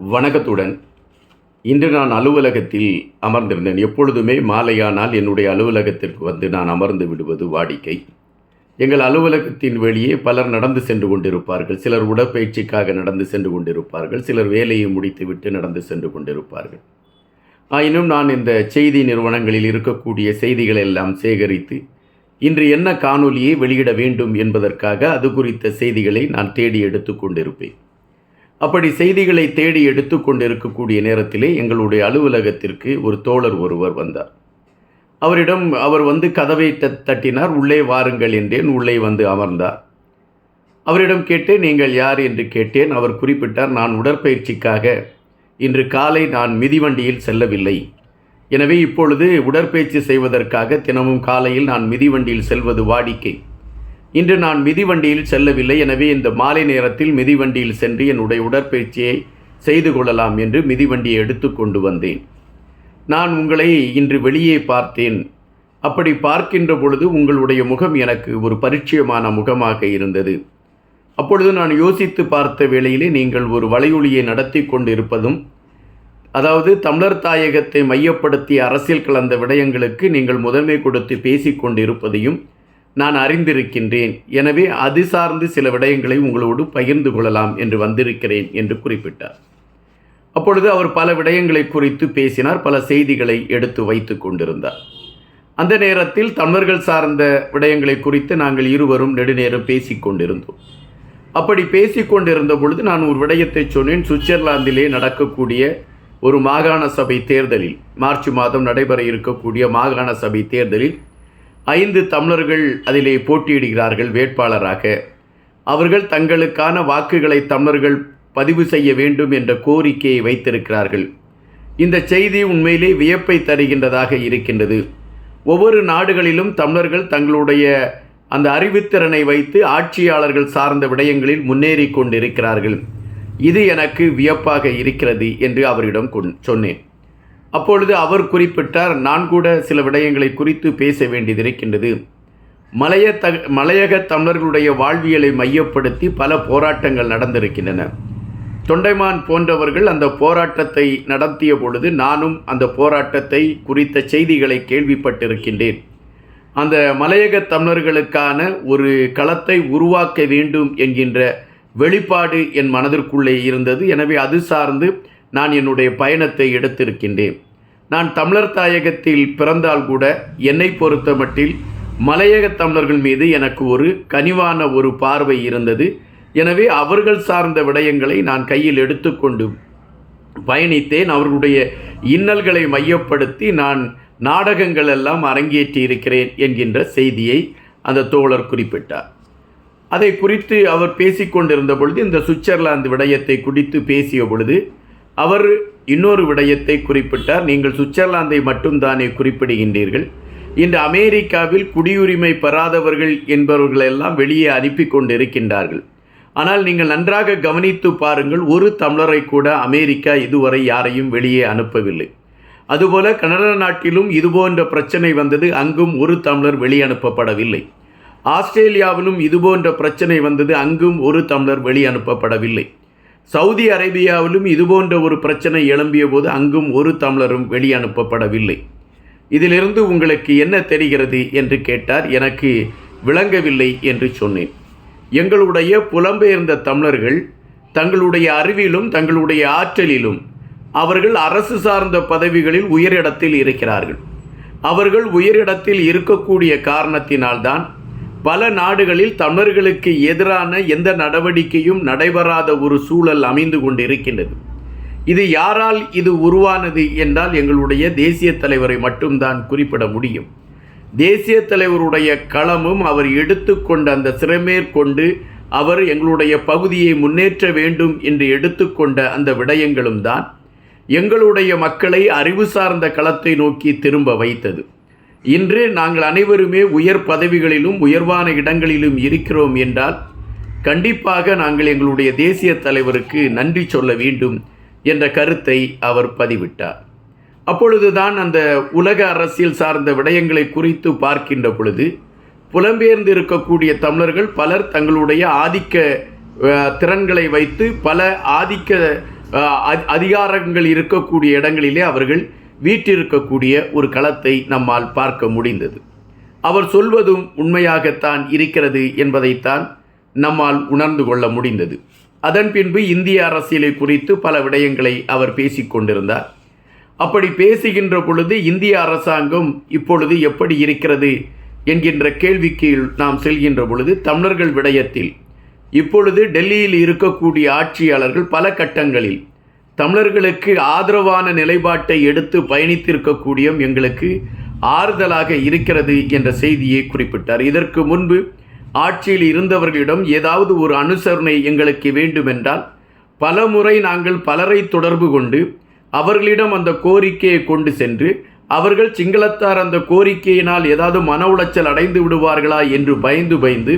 வணக்கத்துடன். இன்று நான் அலுவலகத்தில் அமர்ந்திருந்தேன். எப்பொழுதுமே மாலையானால் என்னுடைய அலுவலகத்திற்கு வந்து நான் அமர்ந்து விடுவது வாடிக்கை. எங்கள் அலுவலகத்தின் வெளியே பலர் நடந்து சென்று கொண்டிருப்பார்கள். சிலர் உடற்பயிற்சிக்காக நடந்து சென்று கொண்டிருப்பார்கள். சிலர் வேலையை முடித்துவிட்டு நடந்து சென்று கொண்டிருப்பார்கள். ஆயினும் நான் இந்த செய்தி நிறுவனங்களில் இருக்கக்கூடிய செய்திகளை எல்லாம் சேகரித்து இன்று என்ன காணொலியை வெளியிட வேண்டும் என்பதற்காக அது குறித்த செய்திகளை நான் தேடி எடுத்து கொண்டிருப்பேன். அப்படி செய்திகளை தேடி எடுத்து கொண்டிருக்கக்கூடிய நேரத்திலே எங்களுடைய அலுவலகத்திற்கு ஒரு தோழர் ஒருவர் வந்தார். அவரிடம் அவர் வந்து கதவை த தட்டினார் உள்ளே வாருங்கள் என்றேன். உள்ளே வந்து அமர்ந்தார். அவரிடம் கேட்டேன் நீங்கள் யார்? என்று கேட்டேன். அவர் குறிப்பிட்டார் நான் உடற்பயிற்சிக்காக இன்று காலை நான் மிதிவண்டியில் செல்லவில்லை. எனவே இப்பொழுது உடற்பயிற்சி செய்வதற்காக தினமும் காலையில் நான் மிதிவண்டியில் செல்வது வாடிக்கை. இன்று நான் மிதிவண்டியில் செல்லவில்லை எனவே இந்த மாலை நேரத்தில் மிதிவண்டியில் சென்று என்னுடைய உடற்பயிற்சியை செய்து கொள்ளலாம் என்று மிதிவண்டியை எடுத்து கொண்டு வந்தேன். நான் உங்களை இன்று வெளியே பார்த்தேன். அப்படி பார்க்கின்ற பொழுது உங்களுடைய முகம் எனக்கு ஒரு பரிச்சயமான முகமாக இருந்தது. அப்பொழுது நான் யோசித்து பார்த்த வேளையிலே நீங்கள் ஒரு வலையொலியை நடத்தி கொண்டிருப்பதும் அதாவது தமிழர் தாயகத்தை மையப்படுத்தி அரசியல் கலந்த விடயங்களுக்கு நீங்கள் முதன்மை கொடுத்து பேசிக் கொண்டிருப்பதையும் நான் அறிந்திருக்கின்றேன். எனவே அது சார்ந்து சில விடயங்களை உங்களோடு பகிர்ந்து கொள்ளலாம் என்று வந்திருக்கிறேன் என்று குறிப்பிட்டார். அப்பொழுது அவர் பல விடயங்களை குறித்து பேசினார் பல செய்திகளை எடுத்து வைத்து கொண்டிருந்தார். அந்த நேரத்தில் தமிழர்கள் சார்ந்த விடயங்களை குறித்து நாங்கள் இருவரும் நெடுநேரம் பேசிக்கொண்டிருந்தோம் அப்படி பேசிக் கொண்டிருந்த பொழுது நான் ஒரு விடயத்தை சொன்னேன். சுவிட்சர்லாந்திலே நடக்கக்கூடிய ஒரு மாகாண சபை தேர்தலில் மார்ச் மாதம் நடைபெற இருக்கக்கூடிய மாகாண சபை தேர்தலில் ஐந்து தமிழர்கள் அதிலே போட்டியிடுகிறார்கள் வேட்பாளராக. அவர்கள் தங்களுக்கான வாக்குகளை தமிழர்கள் பதிவு செய்ய வேண்டும் என்ற கோரிக்கையை வைத்திருக்கிறார்கள். இந்த செய்தி உண்மையிலே வியப்பை தருகின்றதாக இருக்கின்றது. ஒவ்வொரு நாடுகளிலும் தமிழர்கள் தங்களுடைய அந்த அறிவுத்திறனை வைத்து ஆட்சியாளர்கள் சார்ந்த விடயங்களில் முன்னேறி கொண்டிருக்கிறார்கள். இது எனக்கு வியப்பாக இருக்கிறது என்று அவரிடம் சொன்னேன். அப்பொழுது அவர் குறிப்பிட்டார் நான் கூட சில விடயங்களை குறித்து பேச வேண்டியது இருக்கின்றது மலைய த மலையக தமிழர்களுடைய வாழ்வியலை மையப்படுத்தி பல போராட்டங்கள் நடந்திருக்கின்றன. தொண்டைமான் போன்றவர்கள் அந்த போராட்டத்தை நடத்திய பொழுது நானும் அந்த போராட்டத்தை குறித்த செய்திகளை கேள்விப்பட்டிருக்கின்றேன். அந்த மலையக தமிழர்களுக்கான ஒரு களத்தை உருவாக்க வேண்டும் என்கின்ற வெளிப்பாடு என் மனதிற்குள்ளே இருந்தது. எனவே அது சார்ந்து நான் என்னுடைய பயணத்தை எடுத்திருக்கின்றேன். நான் தமிழர் தாயகத்தில் பிறந்தால் கூட என்னை பொறுத்த மட்டில் மலையக தமிழர்கள் மீது எனக்கு ஒரு கனிவான ஒரு பார்வை இருந்தது. எனவே அவர்கள் சார்ந்த விடயங்களை நான் கையில் எடுத்துக்கொண்டு பயணித்தேன். அவர்களுடைய இன்னல்களை மையப்படுத்தி நான் நாடகங்கள் எல்லாம் அரங்கேற்றி இருக்கிறேன் என்கின்ற செய்தியை அந்த தோழர் குறிப்பிட்டார். அதை குறித்து அவர் பேசிக்கொண்டிருந்த பொழுது இந்த சுவிட்சர்லாந்து விடயத்தை குறித்து பேசிய பொழுது அவர் இன்னொரு விடயத்தை குறிப்பிட்டார். நீங்கள் சுவிட்சர்லாந்தை மட்டும்தானே குறிப்பிடுகின்றீர்கள். இன்று அமெரிக்காவில் குடியுரிமை பெறாதவர்கள் என்பவர்களெல்லாம் வெளியே அனுப்பி கொண்டு இருக்கின்றார்கள் ஆனால் நீங்கள் நன்றாக கவனித்து பாருங்கள் ஒரு தமிழரை கூட அமெரிக்கா இதுவரை யாரையும் வெளியே அனுப்பவில்லை. அதுபோல கனடா நாட்டிலும் இதுபோன்ற பிரச்சனை வந்தது அங்கும் ஒரு தமிழர் வெளியனுப்பப்படவில்லை ஆஸ்திரேலியாவிலும் இதுபோன்ற பிரச்சனை வந்தது அங்கும் ஒரு தமிழர் வெளியனுப்பப்படவில்லை சவுதி அரேபியாவிலும் இதுபோன்ற ஒரு பிரச்சனை எழும்பிய போது அங்கும் ஒரு தமிழரும் வெளியனுப்பப்படவில்லை. இதிலிருந்து உங்களுக்கு என்ன தெரிகிறது என்று கேட்டார். எனக்கு விளங்கவில்லை என்று சொன்னேன். எங்களுடைய புலம்பெயர்ந்த தமிழர்கள் தங்களுடைய அறிவிலும் தங்களுடைய ஆற்றலிலும் அவர்கள் அரசு சார்ந்த பதவிகளில் உயரிடத்தில் இருக்கிறார்கள். அவர்கள் உயரிடத்தில் இருக்கக்கூடிய காரணத்தினால்தான் பல நாடுகளில் தமிழர்களுக்கு எதிரான எந்த நடவடிக்கையும் நடைபெறாத ஒரு சூழல் அமைந்து கொண்டிருக்கின்றது. இது யாரால் இது உருவானது என்றால் எங்களுடைய தேசிய தலைவரை மட்டும்தான் குறிப்பிட முடியும். தேசிய தலைவருடைய களமும் அவர் எடுத்துக்கொண்ட அந்த சிறமேற்கொண்டு அவர் எங்களுடைய பகுதியை முன்னேற்ற வேண்டும் என்று எடுத்துக்கொண்ட அந்த விடயங்களும் தான் எங்களுடைய மக்களை அறிவு சார்ந்த களத்தை நோக்கி திரும்ப வைத்தது. இன்று நாங்கள் அனைவருமே உயர் பதவிகளிலும் உயர்வான இடங்களிலும் இருக்கிறோம் என்றால் கண்டிப்பாக நாங்கள் எங்களுடைய தேசிய தலைவருக்கு நன்றி சொல்ல வேண்டும் என்ற கருத்தை அவர் பதிவிட்டார். அப்பொழுதுதான் அந்த உலக அரசியல் சார்ந்த விடயங்களை குறித்து பார்க்கின்ற பொழுது புலம்பெயர்ந்து இருக்கக்கூடிய தமிழர்கள் பலர் தங்களுடைய ஆதிக்க திறன்களை வைத்து பல ஆதிக்க அதிகாரங்கள் இருக்கக்கூடிய இடங்களிலே அவர்கள் வீற்றிருக்கக்கூடிய ஒரு களத்தை நம்மால் பார்க்க முடிந்தது. அவர் சொல்வதும் உண்மையாகத்தான் இருக்கிறது என்பதைத்தான் நம்மால் உணர்ந்து கொள்ள முடிந்தது. அதன் பின்பு இந்திய அரசியலை குறித்து பல விடயங்களை அவர் பேசிக்கொண்டிருந்தார் அப்படி பேசுகின்ற பொழுது இந்திய அரசாங்கம் இப்பொழுது எப்படி இருக்கிறது என்கின்ற கேள்விக்கு நாம் செல்கின்ற பொழுது தமிழர்கள் விடயத்தில் இப்பொழுது டெல்லியில் இருக்கக்கூடிய ஆட்சியாளர்கள் பல கட்டங்களில் தமிழர்களுக்கு ஆதரவான நிலைப்பாட்டை எடுத்து பயணித்திருக்கக்கூடிய எங்களுக்கு ஆறுதலாக இருக்கிறது என்ற செய்தியை குறிப்பிட்டார். இதற்கு முன்பு ஆட்சியில் இருந்தவர்களிடம் ஏதாவது ஒரு அனுசரணை எங்களுக்கு வேண்டுமென்றால் பல முறை நாங்கள் பலரை தொடர்பு கொண்டு அவர்களிடம் அந்த கோரிக்கையை கொண்டு சென்று அவர்கள் சிங்களத்தார் அந்த கோரிக்கையினால் ஏதாவது மன உளைச்சல் அடைந்து விடுவார்களா என்று பயந்து பயந்து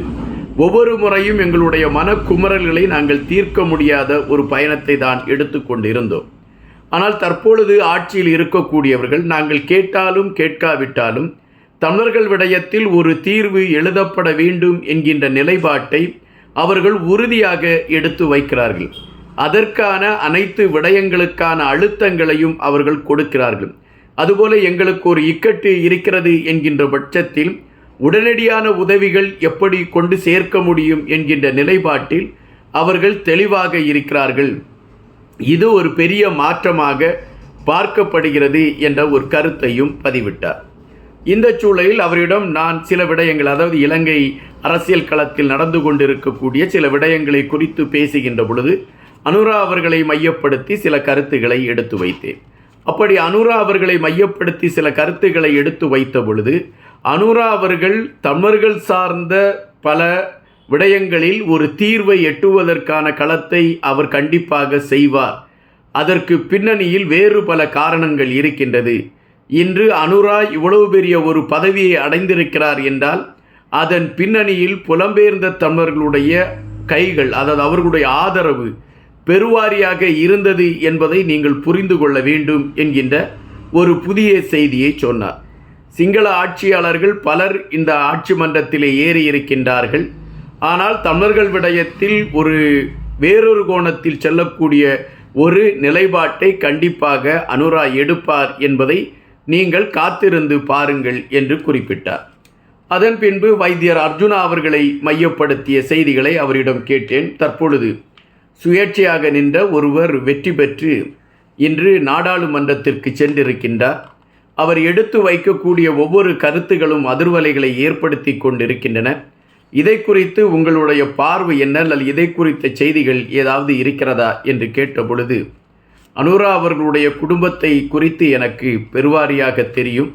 ஒவ்வொரு முறையும் எங்களுடைய மனக்குமரல்களை நாங்கள் தீர்க்க முடியாத ஒரு பயணத்தை தான் எடுத்துக்கொண்டு இருந்தோம் ஆனால் தற்பொழுது ஆட்சியில் இருக்கக்கூடியவர்கள் நாங்கள் கேட்டாலும் கேட்காவிட்டாலும் தமிழர்கள் விடயத்தில் ஒரு தீர்வு எழுதப்பட வேண்டும் என்கின்ற நிலைப்பாட்டை அவர்கள் உறுதியாக எடுத்து வைக்கிறார்கள். அதற்கான அனைத்து விடயங்களுக்கான அழுத்தங்களையும் அவர்கள் கொடுக்கிறார்கள். அதுபோல எங்களுக்கு ஒரு இக்கட்டு இருக்கிறது என்கின்ற பட்சத்தில் உடனடியான உதவிகள் எப்படி கொண்டு சேர்க்க முடியும் என்கின்ற நிலைப்பாட்டில் அவர்கள் தெளிவாக இருக்கிறார்கள். இது ஒரு பெரிய மாற்றமாக பார்க்கப்படுகிறது என்ற ஒரு கருத்தையும் பதிவிட்டார். இந்த சூழலில் அவரிடம் நான் சில விடயங்கள் அதாவது இலங்கை அரசியல் களத்தில் நடந்து கொண்டிருக்கக்கூடிய சில விடயங்களை குறித்து பேசுகின்ற பொழுது அனுரா அவர்களை மையப்படுத்தி சில கருத்துக்களை எடுத்து வைத்தேன். அப்படி அனுரா அவர்களை மையப்படுத்தி சில கருத்துக்களை எடுத்து வைத்த பொழுது அனுரா அவர்கள் தமிழர்கள் சார்ந்த பல விடயங்களில் ஒரு தீர்வை எட்டுவதற்கான களத்தை அவர் கண்டிப்பாக செய்வார். அதற்கு பின்னணியில் வேறு பல காரணங்கள் இருக்கின்றது. இன்று அனுரா இவ்வளவு பெரிய ஒரு பதவியை அடைந்திருக்கிறார் என்றால் அதன் பின்னணியில் புலம்பெயர்ந்த தமிழர்களுடைய கைகள் அதாவது அவர்களுடைய ஆதரவு பெருவாரியாக இருந்தது என்பதை நீங்கள் புரிந்து கொள்ள வேண்டும் என்கின்ற ஒரு புதிய செய்தியை சொன்னார். சிங்கள ஆட்சியாளர்கள் பலர் இந்த ஆட்சி மன்றத்திலே ஏறி இருக்கின்றார்கள் ஆனால் தமிழர்கள் விடயத்தில் ஒரு வேறொரு கோணத்தில் செல்லக்கூடிய ஒரு நிலைப்பாட்டை கண்டிப்பாக அனுரா எடுப்பார் என்பதை நீங்கள் காத்திருந்து பாருங்கள் என்று குறிப்பிட்டார். அதன் பின்பு வைத்தியர் அர்ஜுனா அவர்களை மையப்படுத்திய செய்திகளை அவரிடம் கேட்டேன். தற்பொழுது சுயேட்சையாக நின்ற ஒருவர் வெற்றி பெற்று இன்று நாடாளுமன்றத்திற்கு சென்றிருக்கின்றார். அவர் எடுத்து வைக்கக்கூடிய ஒவ்வொரு கருத்துகளும் அதிர்வலைகளை ஏற்படுத்தி கொண்டிருக்கின்றன. இதை குறித்து உங்களுடைய பார்வை என்ன? அல்லது இதை குறித்த செய்திகள் ஏதாவது இருக்கிறதா? என்று கேட்ட பொழுது அனுரா அவர்களுடைய குடும்பத்தை குறித்து எனக்கு பெருவாரியாக தெரியும்.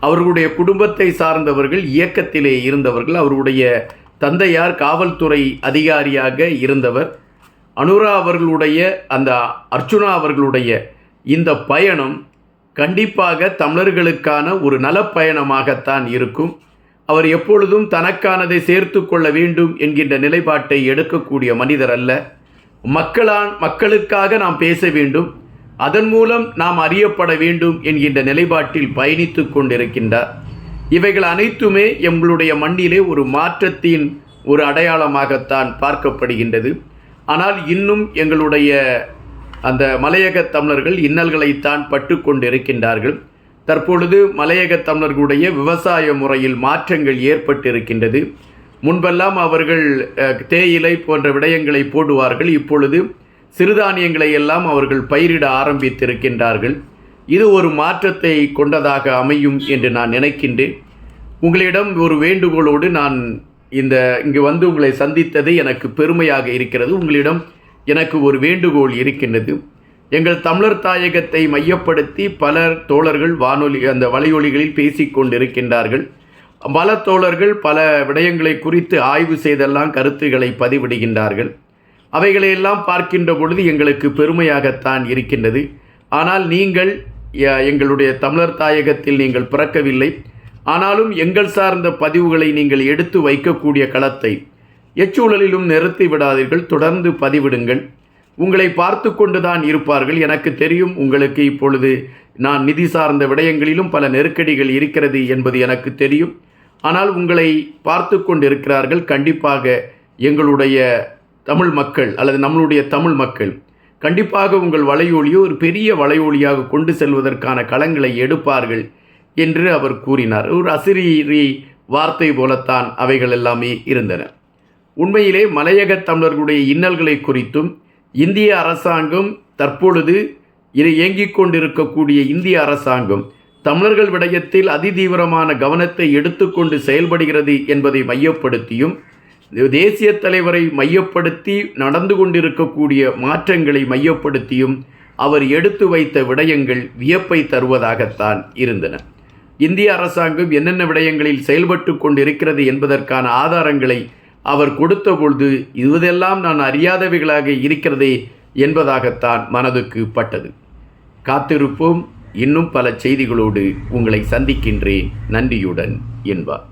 அவர்களுடைய குடும்பத்தை சார்ந்தவர்கள் இயக்கத்திலே இருந்தவர்கள் அவருடைய தந்தையார் காவல்துறை அதிகாரியாக இருந்தவர். அனுரா அவர்களுடைய அந்த அர்ச்சுனா அவர்களுடைய இந்த பயணம் கண்டிப்பாக தமிழர்களுக்கான ஒரு நலப்பயணமாகத்தான் இருக்கும். அவர் எப்பொழுதும் தனக்கானதை சேர்த்து கொள்ள வேண்டும் என்கின்ற நிலைப்பாட்டை எடுக்கக்கூடிய மனிதர் அல்ல. மக்களான் மக்களுக்காக நாம் பேச வேண்டும். அதன் மூலம் நாம் அறியப்பட வேண்டும் என்கின்ற நிலைப்பாட்டில் பயணித்து கொண்டிருக்கின்றார். இவைகள் அனைத்துமே எங்களுடைய மண்ணிலே ஒரு மாற்றத்தின் ஒரு அடையாளமாகத்தான் பார்க்கப்படுகின்றது. ஆனால் இன்னும் எங்களுடைய அந்த மலையக தமிழர்கள் இன்னல்களைத்தான் பட்டு கொண்டிருக்கின்றார்கள் தற்பொழுது மலையக தமிழர்களுடைய விவசாய முறையில் மாற்றங்கள் ஏற்பட்டிருக்கின்றது. முன்பெல்லாம் அவர்கள் தேயிலை போன்ற விடயங்களை போடுவார்கள். இப்பொழுது சிறுதானியங்களை எல்லாம் அவர்கள் பயிரிட ஆரம்பித்திருக்கின்றார்கள். இது ஒரு மாற்றத்தை கொண்டதாக அமையும் என்று நான் நினைக்கின்றேன். உங்களிடம் ஒரு வேண்டுகோளோடு நான் இந்த இங்கு வந்து உங்களை சந்தித்தது எனக்கு பெருமையாக இருக்கிறது. உங்களிடம் எனக்கு ஒரு வேண்டுகோள் இருக்கின்றது. எங்கள் தமிழர் தாயகத்தை மையப்படுத்தி பலர் தோழர்கள் வானொலி அந்த வலையொலிகளில் பேசிக்கொண்டிருக்கின்றார்கள் பல தோழர்கள் பல விடயங்களை குறித்து ஆய்வு செய்தெல்லாம் கருத்துக்களை பதிவிடுகின்றார்கள். அவைகளையெல்லாம் பார்க்கின்ற பொழுது எங்களுக்கு பெருமையாகத்தான் இருக்கின்றது. ஆனால் நீங்கள் எங்களுடைய தமிழர் தாயகத்தில் நீங்கள் பிறக்கவில்லை. ஆனாலும் எங்கள் சார்ந்த பதிவுகளை நீங்கள் எடுத்து வைக்கக்கூடிய களத்தை எச்சூழலிலும் நிறுத்தி விடாதீர்கள். தொடர்ந்து பதிவிடுங்கள். உங்களை பார்த்து கொண்டுதான் இருப்பார்கள். எனக்கு தெரியும் உங்களுக்கு இப்பொழுது நான் நிதி சார்ந்த விடயங்களிலும் பல நெருக்கடிகள் இருக்கிறது என்பது எனக்கு தெரியும். ஆனால் உங்களை பார்த்து கொண்டிருக்கிறார்கள் கண்டிப்பாக எங்களுடைய தமிழ் மக்கள் அல்லது நம்மளுடைய தமிழ் மக்கள். கண்டிப்பாக உங்கள் வலையொலியை ஒரு பெரிய வலையொலியாக கொண்டு செல்வதற்கான களங்களை எடுப்பார்கள். என்று அவர் கூறினார். ஒரு அசிரீரி வார்த்தை போலத்தான் அவைகள் எல்லாமே இருந்தன. உண்மையிலே மலையகத் தமிழர்களுடைய இன்னல்களை குறித்தும் இந்திய அரசாங்கம் தற்பொழுது இதை இயங்கிக் கொண்டிருக்கக்கூடிய இந்திய அரசாங்கம் தமிழர்கள் விடயத்தில் அதிதீவிரமான கவனத்தை எடுத்துக்கொண்டு செயல்படுகிறது என்பதை மையப்படுத்தியும் தேசிய தலைவரை மையப்படுத்தி நடந்து கொண்டிருக்கக்கூடிய மாற்றங்களை மையப்படுத்தியும் அவர் எடுத்து வைத்த விடயங்கள் வியப்பை தருவதாகத்தான் இருந்தன. இந்திய அரசாங்கம் என்னென்ன விடயங்களில் செயல்பட்டு கொண்டிருக்கிறது என்பதற்கான ஆதாரங்களை அவர் கொடுத்த பொழுது இதுவதெல்லாம் நான் அறியாதவைகளாக இருக்கிறதே என்பதாகத்தான் மனதுக்கு பட்டது. காத்திருப்போம். இன்னும் பல செய்திகளோடு உங்களை சந்திக்கின்றேன். நன்றியுடன் என்பார்.